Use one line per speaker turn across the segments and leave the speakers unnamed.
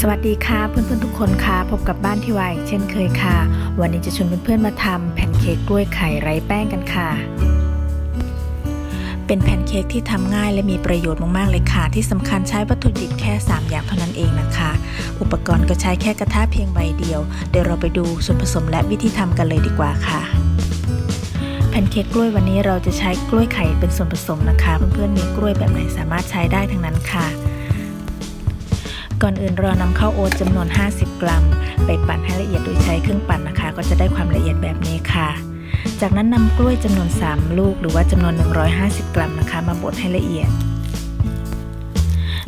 สวัสดีค่ะเพื่อนๆทุกคนค่ะพบกับบ้านที่วายเช่นเคยค่ะ วันนี้จะชวนเพื่อนๆมาทำแผ่นเค้กกล้วยไข่ไร้แป้งกันค่ะ เป็นแผ่นเค้กที่ทำง่ายและมีประโยชน์มากๆเลยค่ะ ที่สำคัญใช้วัตถุดิบแค่ 3 อย่างเท่านั้นเองนะคะ อุปกรณ์ก็ใช้แค่กระทะเพียงใบเดียว เดี๋ยวเราไปดูส่วนผสมและวิธีทำกันเลยดีกว่าค่ะแผ่นเค้กกล้วยวันนี้เราจะใช้กล้วยไข่เป็นส่วนผสมนะคะ เพื่อนๆมีกล้วยแบบไหนสามารถใช้ได้ทั้งนั้นค่ะ ก่อนอื่นเรานำข้าวโอ๊ตจำนวน 50 กรัม ไปปั่นให้ละเอียดโดยใช้เครื่องปั่นนะคะ ก็จะได้ความละเอียดแบบนี้ค่ะ จากนั้นนำกล้วยจำนวน 3 ลูก หรือว่าจำนวน 150 กรัมนะคะ มาบดให้ละเอียด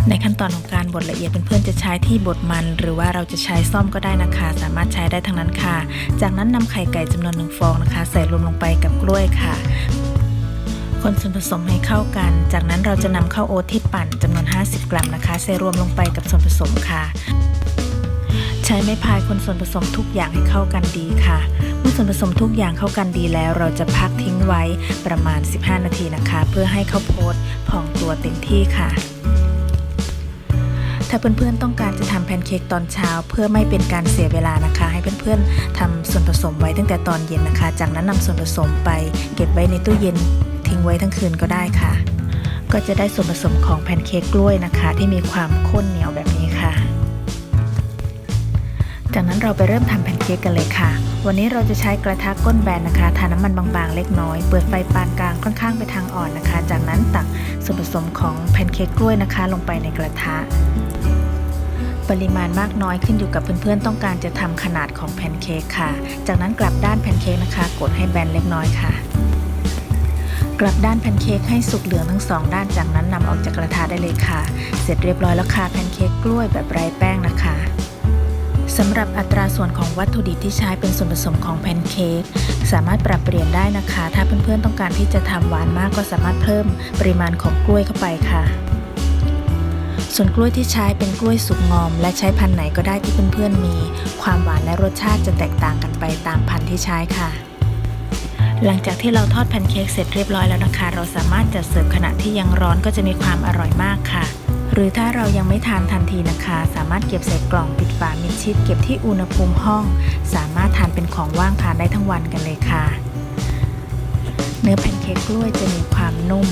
ในขั้นตอนของการบดละเอียดเพื่อนๆจะใช้ที่บดมัน หรือว่าเราจะใช้ซ่อมก็ได้นะคะ สามารถใช้ได้ทั้งนั้นค่ะ จากนั้นนำไข่ไก่จำนวนหนึ่งฟองนะคะ ใส่รวมลงไปกับกล้วยค่ะ คนส่วนผสมให้เข้ากัน จากนั้นเราจะนำข้าวโอ๊ตที่ปั่นจำนวน 50 กรัมนะคะใส่รวมลงไปกับส่วนผสมค่ะ ใช้ไม้พายคนส่วนผสมทุกอย่างให้เข้ากันดีค่ะ เมื่อส่วนผสมทุกอย่างเข้ากันดีแล้ว เราจะพักทิ้งไว้ประมาณ 15 นาทีนะคะ เพื่อให้ข้าวโพดพองตัวเต็มที่ค่ะถ้าเพื่อนๆต้องการจะทำแพนเค้กตอนเช้า เพื่อไม่เป็นการเสียเวลานะคะ ให้เพื่อนๆทำส่วนผสมไว้ตั้งแต่ตอนเย็นนะคะ จากนั้นนำส่วนผสมไปเก็บไว้ในตู้เย็น ทิ้งไว้ทั้งคืนก็ได้ค่ะ ก็จะได้ส่วนผสมของแพนเค้กกล้วยนะคะ ที่มีความข้นเหนียวแบบนี้ค่ะ จากนั้นเราไปเริ่มทำแพนเค้กกันเลยค่ะ วันนี้เราจะใช้กระทะก้นแบนนะคะ ทาน้ำมันบางๆ เล็กน้อย เปิดไฟปานกลางค่อนข้างไปทางอ่อนนะคะ จากนั้นตักส่วนผสมของแพนเค้กกล้วยนะคะ ลงไปในกระทะปริมาณมากน้อยขึ้นอยู่กับเพื่อนๆ ต้องการจะทำขนาดของแพนเค้กค่ะ จากนั้นกลับด้านแพนเค้กนะคะ กดให้แบนเล็กน้อยค่ะ กลับด้านแพนเค้กให้สุกเหลืองทั้งสองด้านจากนั้นนำออกจากกระทะได้เลยค่ะ เสร็จเรียบร้อยแล้วค่ะแพนเค้กกล้วยแบบไร้แป้งนะคะสำหรับอัตราส่วนของวัตถุดิบที่ใช้เป็นส่วนผสมของแพนเค้กสามารถปรับเปลี่ยนได้นะคะ ถ้าเพื่อนๆต้องการที่จะทำหวานมากก็สามารถเพิ่มปริมาณของกล้วยเข้าไปค่ะ ส่วนกล้วยที่ใช้เป็นกล้วยสุกงอม และใช้พันธุ์ไหนก็ได้ที่เพื่อนๆมี ความหวานและรสชาติจะแตกต่างกันไปตามพันธุ์ที่ใช้ค่ะ หลังจากที่เราทอดแพนเค้กเสร็จเรียบร้อยแล้วนะคะ เราสามารถจัดเสิร์ฟขณะที่ยังร้อนก็จะมีความอร่อยมากค่ะ หรือถ้าเรายังไม่ทานทันทีนะคะ สามารถเก็บใส่กล่องปิดฝามิดชิดเก็บที่อุณหภูมิห้อง สามารถทานเป็นของว่างทานได้ทั้งวันกันเลยค่ะ เนื้อแพนเค้กกล้วยจะมีความนุ่ม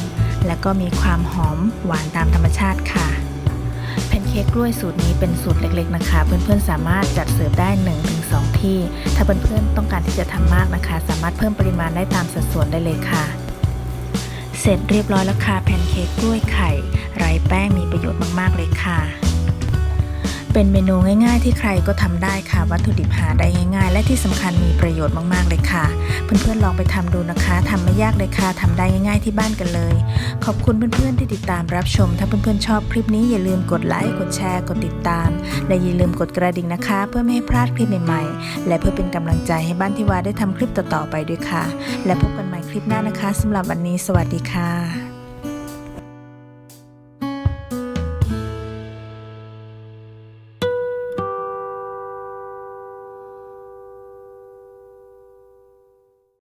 และก็มีความหอมหวานตามธรรมชาติค่ะแพนเค้กกล้วยสูตรนี้เป็นสูตรเล็กๆนะคะ เพื่อนๆสามารถจัดเสิร์ฟได้ 1-2ที่ ถ้าเพื่อนๆต้องการที่จะทำมากนะคะ สามารถเพิ่มปริมาณได้ตามสัดส่วนได้เลยค่ะ เสร็จเรียบร้อยแล้วค่ะแพนเค้กกล้วยไข่ ไร้แป้งมีประโยชน์มากๆเลยค่ะ เป็นเมนูง่าย ๆ ที่ใครก็ทำได้ค่ะ วัตถุดิบหาได้ง่าย ๆ และที่สำคัญมีประโยชน์มากๆเลยค่ะ เพื่อนๆลองไปทำดูนะคะทำไม่ยากเลยค่ะทำได้ง่าย ๆ ที่บ้านกันเลย ขอบคุณเพื่อนๆที่ติดตามรับชม ถ้าเพื่อนๆชอบคลิปนี้อย่าลืมกดไลค์กดแชร์กดติดตาม และอย่าลืมกดกระดิ่งนะคะ เพื่อไม่ให้พลาดคลิปใหม่ๆ และเพื่อเป็นกำลังใจให้บ้านที่วาได้ทำคลิปต่อๆไปด้วยค่ะ และพบกันใหม่คลิปหน้านะคะสำหรับวันนี้ สวัสดีค่ะ